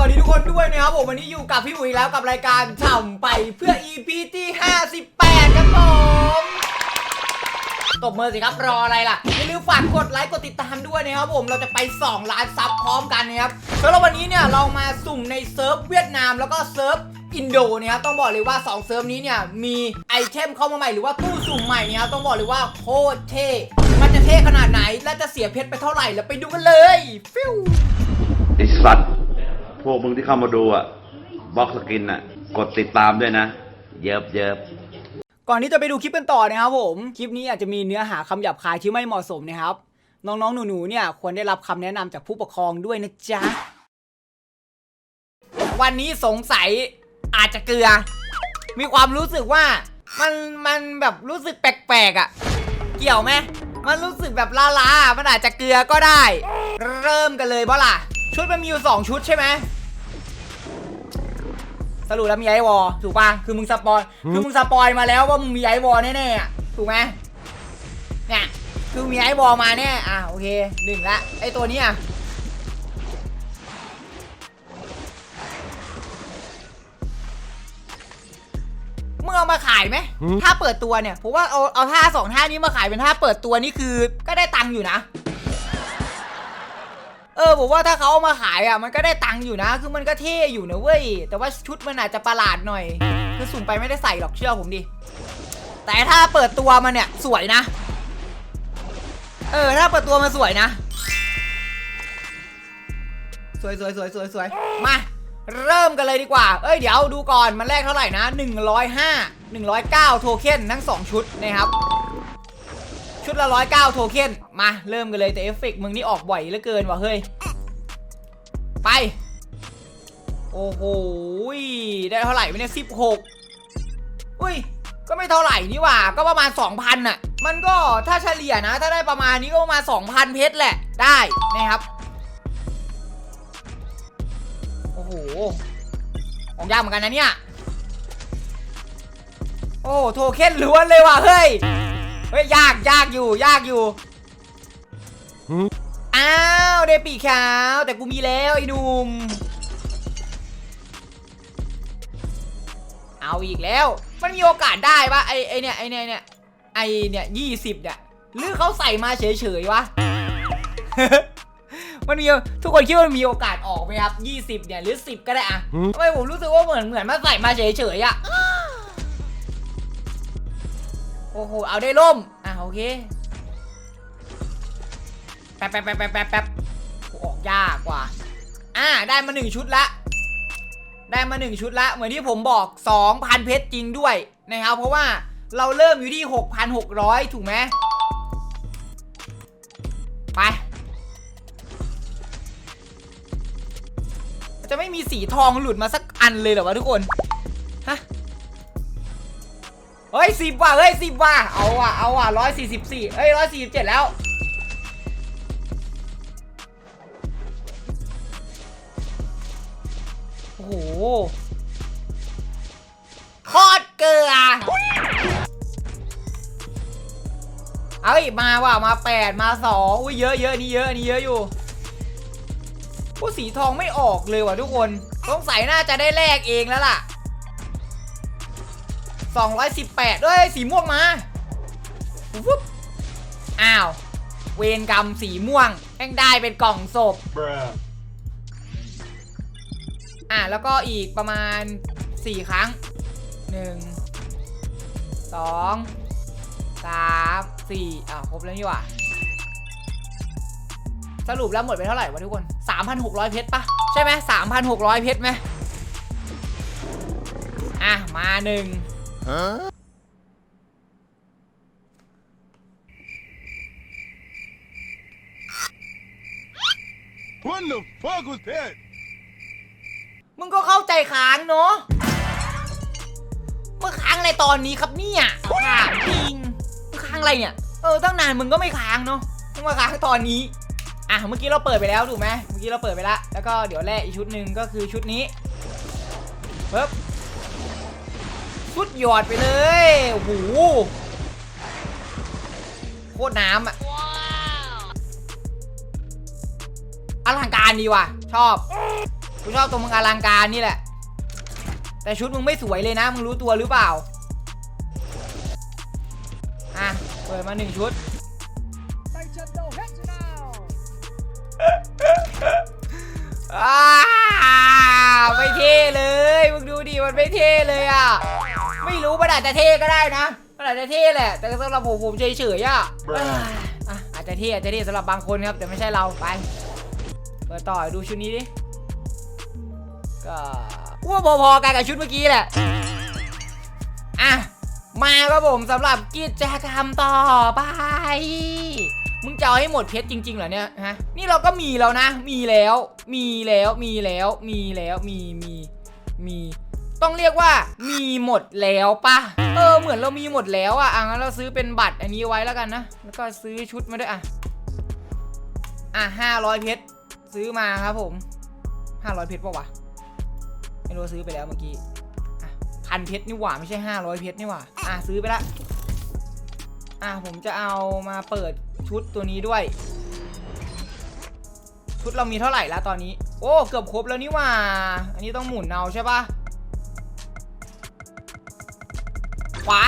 วัสดีทุกคนด้วยนะครับผมวันนี้อยู่กับพี่อุ๋ยแล้วกับรายการฉ่ำไปเพื่อ EP ที่ 58 ครับผมตบมือสิครับรออะไรล่ะ อย่าลืมฝากกดไลค์กดติดตามด้วยนะครับผมเราจะไป 2 ล้านซับพร้อมกันนะครับสำหรับวันนี้เนี่ยเรามาสุ่มในเซิร์ฟเวียดนามแล้วก็เซิร์ฟอินโดนะครับต้องบอกเลยว่า 2 เซิร์ฟนี้เนี่ยมีไอเทมเข้ามาใหม่หรือว่าตู้สุ่มใหม่นี่ครับต้องบอกเลยว่าโคตรเท่มันจะเท่ขนาดไหนและจะเสียเพชรไปเท่าไหร่แล้วไปดูกันเลยฟิวไอสัตว์ พวกมึงที่เข้ามาดูอะบล็อกสกินอะ กดติดตามด้วยนะ เยิบเยิบก่อนที่จะไปดูคลิปกันต่อนะครับผม คลิปนี้อาจจะมีเนื้อหาคำหยาบคายที่ไม่เหมาะสมนะครับ น้องๆ หนูๆ เนี่ยควรได้รับคำแนะนำจากผู้ปกครองด้วยนะจ๊ะ วันนี้สงสัยอาจจะเกลือ มีความรู้สึกว่ามันมันแบบรู้สึกแปลกๆอะ่ะ เกี่ยวไหมมันรู้สึกแบบล้าๆมันอาจจะเกลือก็ได้ เริ่มกันเลยบ่ล่ะ ชุดมันมีอยู่สองชุดใช่ไหมสรุปแล้วมีไอวอลถูกปะคือมึงสปอยคือมึงสปอยมาแล้วว่ามึงมีไอวอลแน่ๆอะถูกไหมเนี่ยคือมีไอวอลมาแน่อะโอเคหนึ่งละไอตัวเนี้ยมึงเอามาขายไหมถ้าเปิดตัวเนี่ยผมว่าเอาเอาท่าสองท่านี้มาขายเป็นท่าเปิดตัวนี่คือก็ได้ตังค์อยู่นะ เออผมว่าถ้าเขาเอามาขายอะมันก็ได้ตังค์อยู่นะ คือมันก็เท่อยู่นะเว้ย แต่ว่าชุดมันอาจจะประหลาดหน่อย คือสุ่มไปไม่ได้ใส่หรอกเชื่อผมดิ แต่ถ้าเปิดตัวมันเนี่ยสวยนะ เออถ้าเปิดตัวมันสวยนะ สวยสวยสวยสวยสวยมาเริ่มกันเลยดีกว่า เอ้ยเดี๋ยวดูก่อนมันแรกเท่าไหร่นะ 105 109 โทเค็นทั้ง 2 ชุดนะครับ ชุดละร้อยเก้าโทเค็นมาเริ่มกันเลยแต่เอฟเฟกต์มึงนี่ออกบ่อยเหลือเกินว่ะเฮ้ย ไป โอ้โหได้เท่าไหร่ไม่เนี่ยสิบหกอุ้ย ก็ไม่เท่าไหร่นี่หว่า ก็ประมาณ2,000น่ะ มันก็ถ้าเฉลี่ยนะ ถ้าได้ประมาณนี้ก็ประมาณ2,000เพชรแหละได้นะครับ โอ้โหออกยากเหมือนกันนะเนี่ย โอ้โทเค็นล้วนเลยว่ะเฮ้ย เฮ้ยยากยากอยู่ยากอยู่อ้าวได้ปีกขาวแต่กูมีแล้วไอ้หนุ่มเอาอีกแล้ว มันมีโอกาสได้ปะไอไอเนี่ยไอเนี่ยเนี่ยไอเนี่ยยี่สิบเนี่ยหรือเขาใส่มาเฉยๆวะมันมีทุกคนคิดว่ามันมีโอกาสออกไหมครับยี่สิบเนี่ยหรือสิบก็ได้อะทำไมผมรู้สึกว่าเหมือนเหมือนมาใส่มาเฉยๆอะ อ้โห เอาได้ล่ม อะโอเค แป๊บแป๊บแป๊บแป๊บแป๊บแป๊บออกยากกว่า อ่าได้มาหนึ่งชุดละ ได้มาหนึ่งชุดละ เหมือนที่ผมบอก 2,000 เพชรจริงด้วยนะครับ เพราะว่าเราเริ่มอยู่ที่ 6,600 ถูกไหม ไป จะไม่มีสีทองหลุดมาสักอันเลยเหรอวะทุกคน ฮะ เฮ้ยสิบว่ะเฮ้ยสิบว่ะเอาว่ะเอาว่ะร้อยสี่สิบสี่เฮ้ยร้อยสี่สิบเจ็ดแล้วโอ้โหโคตรเกลือเอาอีกมาว่ะมาแปดมาสองอุ้ยเยอะเยอะนี่เยอะนี่เยอะอยู่ผู้สีทองไม่ออกเลยว่ะทุกคนสงสัยน่าจะได้แลกเองแล้วล่ะ 218เอ้ยสีม่วงมาวุ๊บอ้าว เวรกรรมสีม่วงแม่งได้เป็นกล่องศพ Bruh. อะแล้วก็อีกประมาณ 4 ครั้ง 1 2 3 4อะครบแล้วนี่หว่า สรุปแล้วหมดไปเท่าไหร่วะทุกคน 3,600 เพชรปะใช่ไหม3,600 เพชรไหมอะ มาหนึ่ง What the fuck was that? มึงก็เข้าใจค้างเนาะมึงค้างอะไรตอนนี้ครับเนี่ยถามจริงมึงค้างอะไรเนี่ย เออตั้งนานมึงก็ไม่ค้างเนาะ มึงมาค้างตอนนี้ อะเมื่อกี้เราเปิดไปแล้วถูกไหมเมื่อกี้เราเปิดไปแล้ว แล้วก็เดี๋ยวแรกอีกชุดหนึ่งก็คือชุดนี้ปึ๊บ ชุดหยอดไปเลยโอ้โหโคตรน้ำอะอลังการดีว่ะ ชอบกูชอบตัวมึงอลังการนี่แหละ แต่ชุดมึงไม่สวยเลยนะ มึงรู้ตัวหรือเปล่า อะ เปิดมาหนึ่งชุดไม่เท่เลย มึงดูดิ มันไม่เท่เลยอะ ไม่รู้มันอาจจะเท่ก็ได้นะมันอาจจะเท่แหละ แต่สำหรับผมผมเฉยๆอะเอ้ยอะอาจจะเท่อาจจะเท่สำหรับบางคนครับแต่ไม่ใช่เราไปเปิดต่อดูชุดนี้ดิก็ว่าพอๆกันกับชุดเมื่อกี้แหละอะมาครับผมสำหรับกิจกรรมต่อไปมึงจะเอาให้หมดเพชรจริงๆเหรอเนี่ยฮะนี่เราก็มีแล้วนะ มีแล้ว มีแล้วมีแล้วมีแล้วมีมีมี ต้องเรียกว่ามีหมดแล้วปะเออเหมือนเรามีหมดแล้วอะอะงั้นเราซื้อเป็นบัตรอันนี้ไว้แล้วกันนะ แล้วก็ซื้อชุดมาด้วยอะ อะห้าร้อยเพชรซื้อมาครับผมห้าร้อยเพชรปะวะไม่รู้ซื้อไปแล้วเมื่อกี้พันเพชรนี่หว่าไม่ใช่ห้าร้อยเพชรนี่หว่าอะซื้อไปละอะผมจะเอามาเปิดชุดตัวนี้ด้วย ชุดเรามีเท่าไหร่แล้วตอนนี้ โอ้เกือบครบแล้วนี่หว่า อันนี้ต้องหมุนเอาใช่ปะ ขวา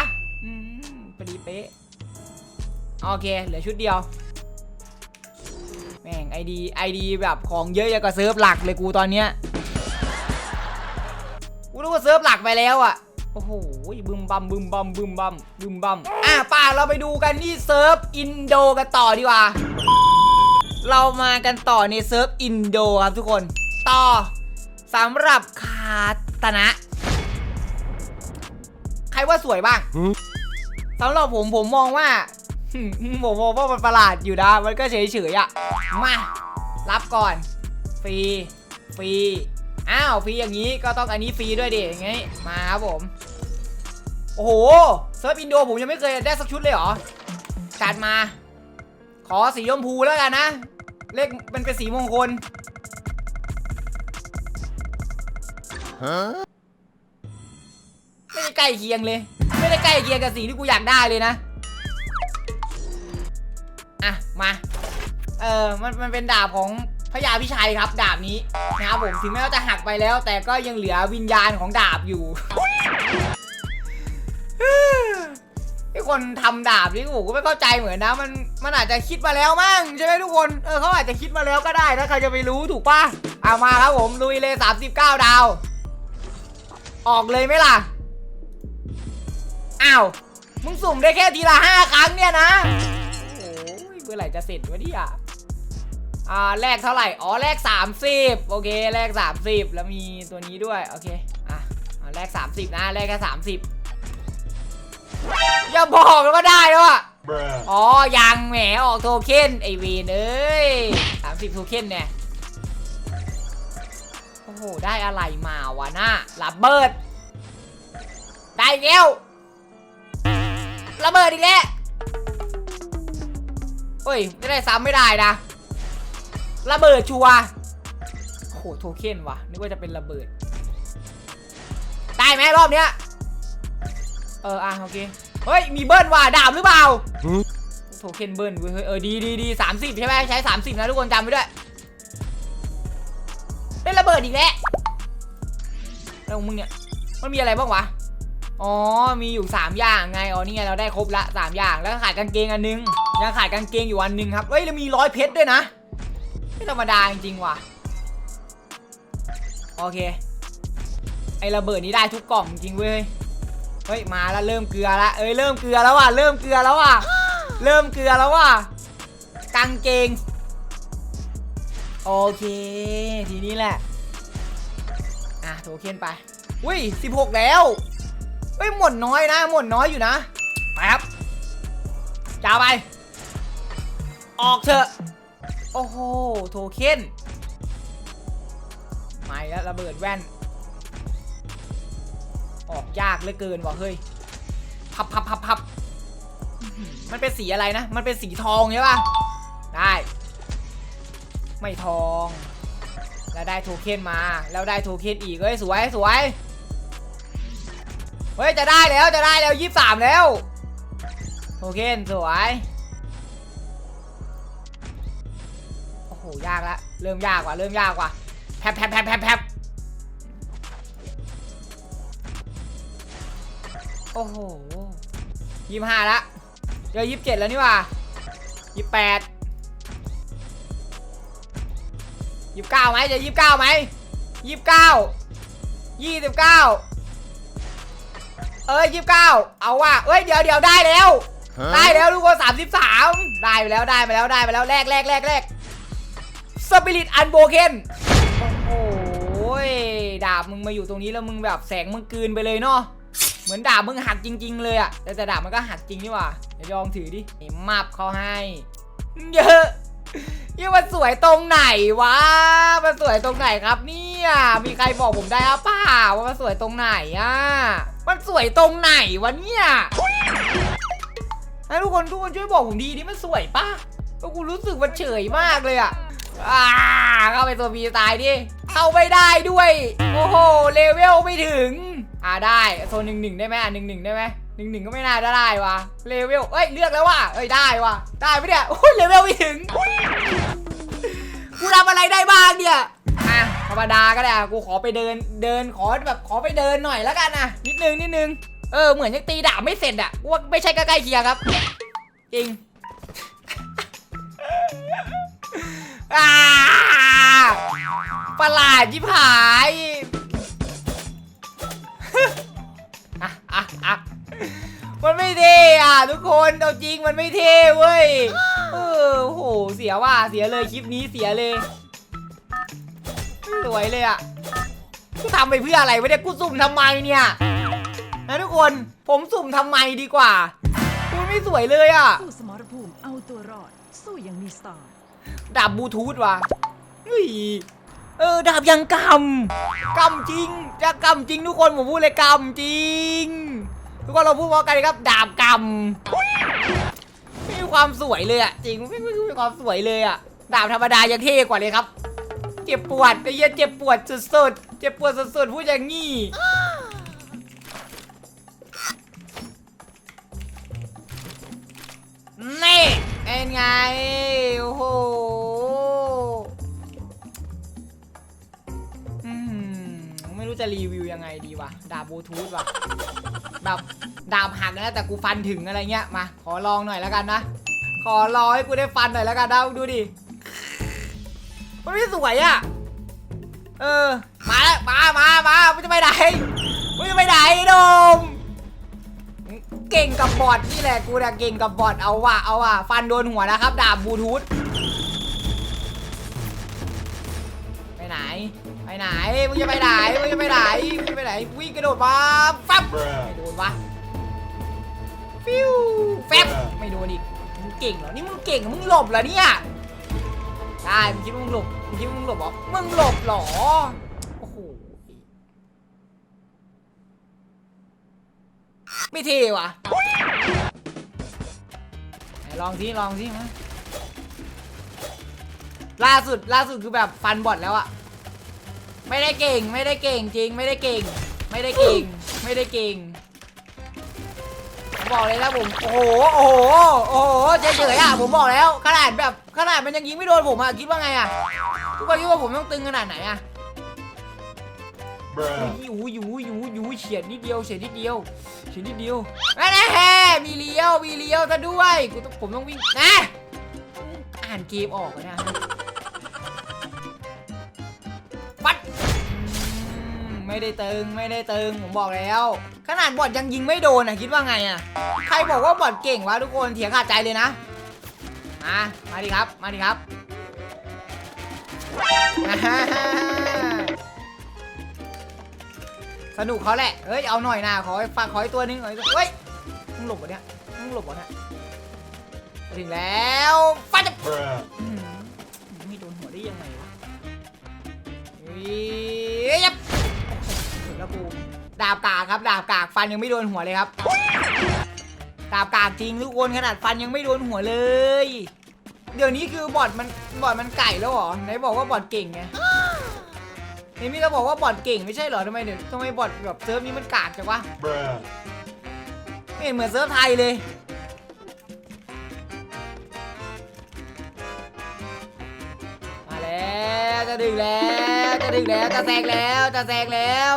อืมพอดีเป๊ะ โอเค เหลือชุดเดียว แม่งไอดีไอดีแบบของเยอะอย่างกับเซิร์ฟหลักเลยกูตอนเนี้ย กูรู้ว่าเซิร์ฟหลักไปแล้วอะ โอ้โห บึมบัมบึมบัมบึมบัมบึมบัมอะป่าเราไปดูกันที่เซิร์ฟอินโดกันต่อดีกว่า เรามากันต่อในเซิร์ฟอินโดครับทุกคน ต่อสำหรับคาตนะใค รว่าสวยบ้างสำหรับผมผมมองว่าผมมองว่ามันประหลาดอยู่นะ มันก็เฉยๆอะ มา รับก่อน ฟรี ฟรี อ้าว ฟรีอย่างนี้ก็ต้องอันนี้ฟรีด้วยดิอย่างงี้มาครับผม โอ้โห เซิร์ฟอินโดผมยังไม่เคยได้สักชุดเลยเหรอ จัดมา ขอสีชมพูแล้วกันนะ เลขมันเป็นสีมงคล Huh? ไม่ได้ใกล้เคียงเลย ไม่ได้ใกล้เคียงกับสิ่งที่กูอยากได้เลยนะอะมาเออมันมันเป็นดาบของพระยาพิชัยครับ ดาบนี้นะครับผมถึงแม้ว่าจะหักไปแล้ว แต่ก็ยังเหลือวิญญาณของดาบอยู่ไอ้คนทำดาบนี่ผมก็ไม่เข้าใจเหมือนนะ มันมันอาจจะคิดมาแล้วมั้งใช่ไหมทุกคนเออเขาอาจจะคิดมาแล้วก็ได้นะใครจะไปรู้ถูกปะเอามาครับผมลุยเลย39ดาว ออกเลยไหมล่ะ อ้าว มึงสุ่มได้แค่ทีละห้าครั้งเนี่ยนะ โอ้ยเมื่อไหร่จะเสร็จวะเนี่ยอ่าแลกเท่าไหร่ อ๋อแลก30 โอเคแลก30 แล้วมีตัวนี้ด้วย โอเค อะอ่าแลก30 นะแลกแค่30 อย่าบอกนะว่าได้แล้วอะ Bruh. อ๋อ ยังแหมออกโทเค็นไอเวนเอ้ย30 โทเค็นเนี่ย โอ้โห ได้อะไรมาวะน่าระเบิด ได้อีกแล้ว ระเบิดอีกแล้วเฮ้ยไม่ได้ซ้ำไม่ได้นะ ระเบิดชัวร์โอ้โหโทเค็นว่ะนึกว่าจะเป็นระเบิด ได้ไหมรอบเนี้ย เอออะโอเค เฮ้ยมีเบิ้ลว่ะดาบหรือเปล่า โทเค็นเบิ้ลเว้ยเฮ้ยเออดีดีดีสามสิบใช่ไหมใช้สามสิบนะทุกคนจำไว้ด้วย ได้ระเบิดอีกแล้วแล้วของมึงเนี่ย มันมีอะไรบ้างวะ อ๋อ มีอยู่ 3 อย่างไง อ๋อ นี่ไง เราได้ครบละ 3 อย่าง แล้วขาดกางเกงอันนึง ยังขาดกางเกงอยู่อันนึงครับ เฮ้ย แล้วมีร้อยเพชรด้วยนะ ไม่ธรรมดาจริงๆว่ะ โอเค ไอระเบิดนี้ได้ทุกกล่องจริงเว้ย เฮ้ย มาแล้วเริ่มเกลือแล้วเอ้ย เริ่มเกลือแล้วว่ะ เริ่มเกลือแล้วว่ะ เริ่มเกลือแล้วว่ะ กางเกง โอเค ทีนี้แหละ อะ โทเค็นไป อุ้ย16 แล้ว เฮ้ยหมดน้อยนะ หมดน้อยอยู่นะไปครับจ้าไป ออกเถอะ โอ้โห โทเค็นไมาอีกแล้วระเบิดแว่น ออกยากเหลือเกินว่ะเฮ้ย พับพับพับพับมันเป็นสีอะไรนะ มันเป็นสีทองใช่ป่ะ ได้ ไม่ทอง แล้วได้โทเค็นมา แล้วได้โทเค็นอีกเฮ้ย สวยสวย เฮ้ยจะได้แล้วจะได้แล้วยี่สามแล้วโอเคสวยโอ้โหยากละเริ่มยากกว่าเริ่มยากกว่าแพบแพบแพบแพบแบโอ้โหยี่ห้าละเจอยี่สิบเจ็ดแล้วนี่ว่ายี่สิบแปดยี่สิบเก้าไหมเจะยี่สิบเก้าไหมยี่สิบเก้ายี่สิบเก้า เอ้ยยี่เก้าเอาว่ะเอ้ยเดี๋ยวเดี๋ยวได้แล้ว ได้แล้วทุกคนสามสิบสามได้ไปแล้วได้ไปแล้วได้ไปแล้วแรกแรกแรกแรกสปิริตอันโบเคนโอ้โหดาบมึงมาอยู่ตรงนี้แล้วมึงแบบแสงมึงกลืนไปเลยเนาะเหมือนดาบมึงหักจริง ๆ เลยอะแต่แต่ดาบมันก็หักจริงนี่หว่าเดี๋ยวลองถือดินี่มับเขาให้เยอะเยอะมันสวยตรงไหนวะ มันสวยตรงไหนครับเนี่ย มีใครบอกผมได้หรือเปล่าว่ามันสวยตรงไหนอะ มันสวยตรงไหนวะเนี่ยให้ทุกคนทุกคนช่วยบอกผมดีนี่มันสวยปะก็กูรู้สึกมันเฉยมากเลยอะอ่าเข้าไปตัวพีตายดิ เข้าไม่ได้ด้วย โอ้โห เลเวลไม่ถึง อ่าได้โซนหนึ่งหนึ่งได้ไหมอะหนึ่งหนึ่งได้ไหมหนึ่งหนึ่งก็ไม่น่าจะได้วะเลเวลเอ้ยเลือกแล้วว่ะเอ้ยได้ว่ะได้ไหมเนี่ยโอ้ยเลเวลไม่ถึง กูทำอะไรได้บ้างเนี่ย ธรรมดาก็ได้กูขอไปเดินเดินขอแบบขอไปเดินหน่อยแล้วกันนะนิดนึงนิดนึงเออเหมือนยังตีดาบไม่เสร็จอะว่าไม่ใช่ใกล้ๆเคียงครับ จริงประหลาดยิบหายอะอะอะมันไม่เท่อะทุกคนเอาจริงมันไม่เท่เว้ย เออโหเสียว่ะเสียเลยคลิปนี้เสียเลย วยเลยอะกูทำไปเพื่ออะไรวะเนี่ยกูสุ่มทำไมเนี่ยนะทุกคนผมสุ่มทำไมดีกว่ากูไม่สวยเลยอะสู้สมรภูมิเอาตัวรอด สู้อย่างมีสไตล์ดาบบลูทูธว่ะเฮ้ยเออดาบยังกำกำจริง จะกำจริงทุกคนผมพูดเลยกำจริง ทุกคนเราพูดพร้อมกันเลยครับ ดาบกำไม่มีความสวยเลยอะจริงไม่ไม่ไม่มีความสวยเลยอะดาบธรรมดายังเท่กว่าเลยครับเจ็บปวดไอ้เหี้ยเจ็บปวดสุดๆ เจ็บปวดสุดๆ พูดอย่างงี้นี่เป็นไง โอ้โหไม่รู้จะรีวิวยังไงดีวะ ดาบบลูทูธวะแบบดาบหักนะแต่กูฟันถึงอะไรเงี้ย มา ขอลองหน่อยแล้วกันนะ ขอลองให้กูได้ฟันหน่อยแล้วกันนะดูดิ มันไม่สวยอะเออ มาแล้วมามามาไม่จะไปไหนไม่จะไปไหนโดม เก่งกับบอดนี่แหละกูนะเก่งกับบอดเอาว่ะเอาว่ะฟันโดนหัวนะครับดาบบลูทูธไปไหน ไปไหนมึงจะไปไหนมึงจะไปไหนมึงจะไปไหนวิ่งกระโดดมาฟับไม่โดนวะฟิวแฟบไม่โดนอีกมึงเก่งเหรอนี่มึงเก่งเหรอมึงหลบเหรอเนี่ย ได้มึงคิดว่ามึงหลบมึงคิดว่ามึงหลบเหรอมึงหลบเหรอโอ้โหไม่เท่ว่ะลองสิลองสิมาล่าสุดล่าสุดคือแบบฟันบอดแล้วอะไม่ได้เก่ง ไม่ได้เก่งจริง ไม่ได้เก่ง ไม่ได้เก่ง ไม่ได้เก่ง บอกเลยนะผม โอ้โห โอ้โห โอ้โหเฉยๆอะผมบอกแล้ว ขนาดแบบขนาดมันยังยิงไม่โดนผมอะคิดว่าไงอะทุกคนคิดว่าผมต้องตึงขนาดไหนอะ Bruh. ยูยูยูยูเฉียดนิดเดียวเฉียดนิดเดียวเฉียดนิดเดียวแน่แน่มีเลี้ยว มีเลี้ยวซะด้วยกูต้องผมต้องวิ่งนะอ่านเกมออกอะเนะปัดอืม ไม่ได้ตึงไม่ได้ตึงผมบอกแล้ว ขนาดบอดยังยิงไม่โดนอะคิดว่าไงอะใครบอกว่าบอดเก่งวะทุกคนเถียงขาดใจเลยนะมามาดิครับมาดิครับอ่าฮ่าฮ่าสนุกเขาแหละเฮ้ยเอาหน่อยนะขอให้ฝากขอให้ตัวหนึงขอให้ตัวเฮ้ยมึงหลบวะเนี่ยมึงหลบวะเนี่ยถึงแล้วฟันจะ Bruh. อื้อหือไม่โดนหัวได้ยังไงวะเฮ้ยยับ ถึงแล้วกูดาบกากครับดาบกากฟันยังไม่โดนหัวเลยครับ ดาบกากจริงทุกคนขนาดฟันยังไม่โดนหัวเลย เดี๋ยวนี้คือบอดมันบอดมันไก่แล้วเหรอไหนบอกว่าบอดเก่งไงเห็นมี่เราบอกว่าบอดเก่งไม่ใช่เหรอทำไมเดี๋ยวทำไมบอดแบบเซิร์ฟนี้มันกากจังวะไม่เห็นเหมือนเซิร์ฟไทยเลยมาแล้วจะดึงแล้วจะดึงแล้วจะแซงแล้วจะแซงแล้ว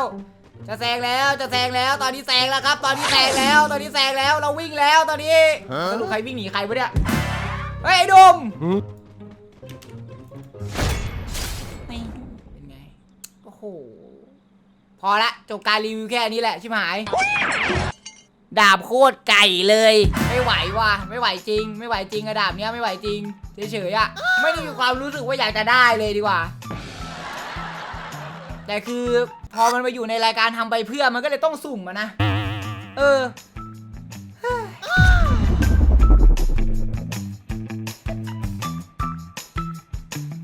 จะแซงแล้วจะแซงแล้วตอนนี้แซงแล้วครับ ตอนนี้แซงแล้ว ตอนนี้แซงแล้วเราวิ่งแล้วตอนนี้สรุปใครวิ่งหนีใครวะเนี่ยเฮ้ยไอ้ดมนี่เป็นไงโอ้โหพอละจบการรีวิวแค่นี้แหละชิบหาย ดาบโคตรไก่เลย ไม่ไหวว่ะไม่ไหวจริง ไม่ไหวจริงอะดาบเนี้ยไม่ไหวจริงเฉยๆอะไม่ได้มีความรู้สึกว่าอยากจะได้เลยดีกว่า แต่คือพอมันมาอยู่ในรายการทำไปเพื่อมันก็เลยต้องสุ่มอะนะ เออ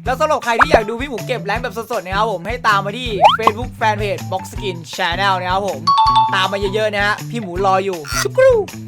แล้วสำหรับใครที่อยากดูพี่หมูเก็บแรงค์แบบสดๆนะครับผมให้ตามมาที่ Facebook Fanpage Box Skin Channel นะครับผม ตามมาเยอะๆนะฮะพี่หมูรออยู่ชุกรู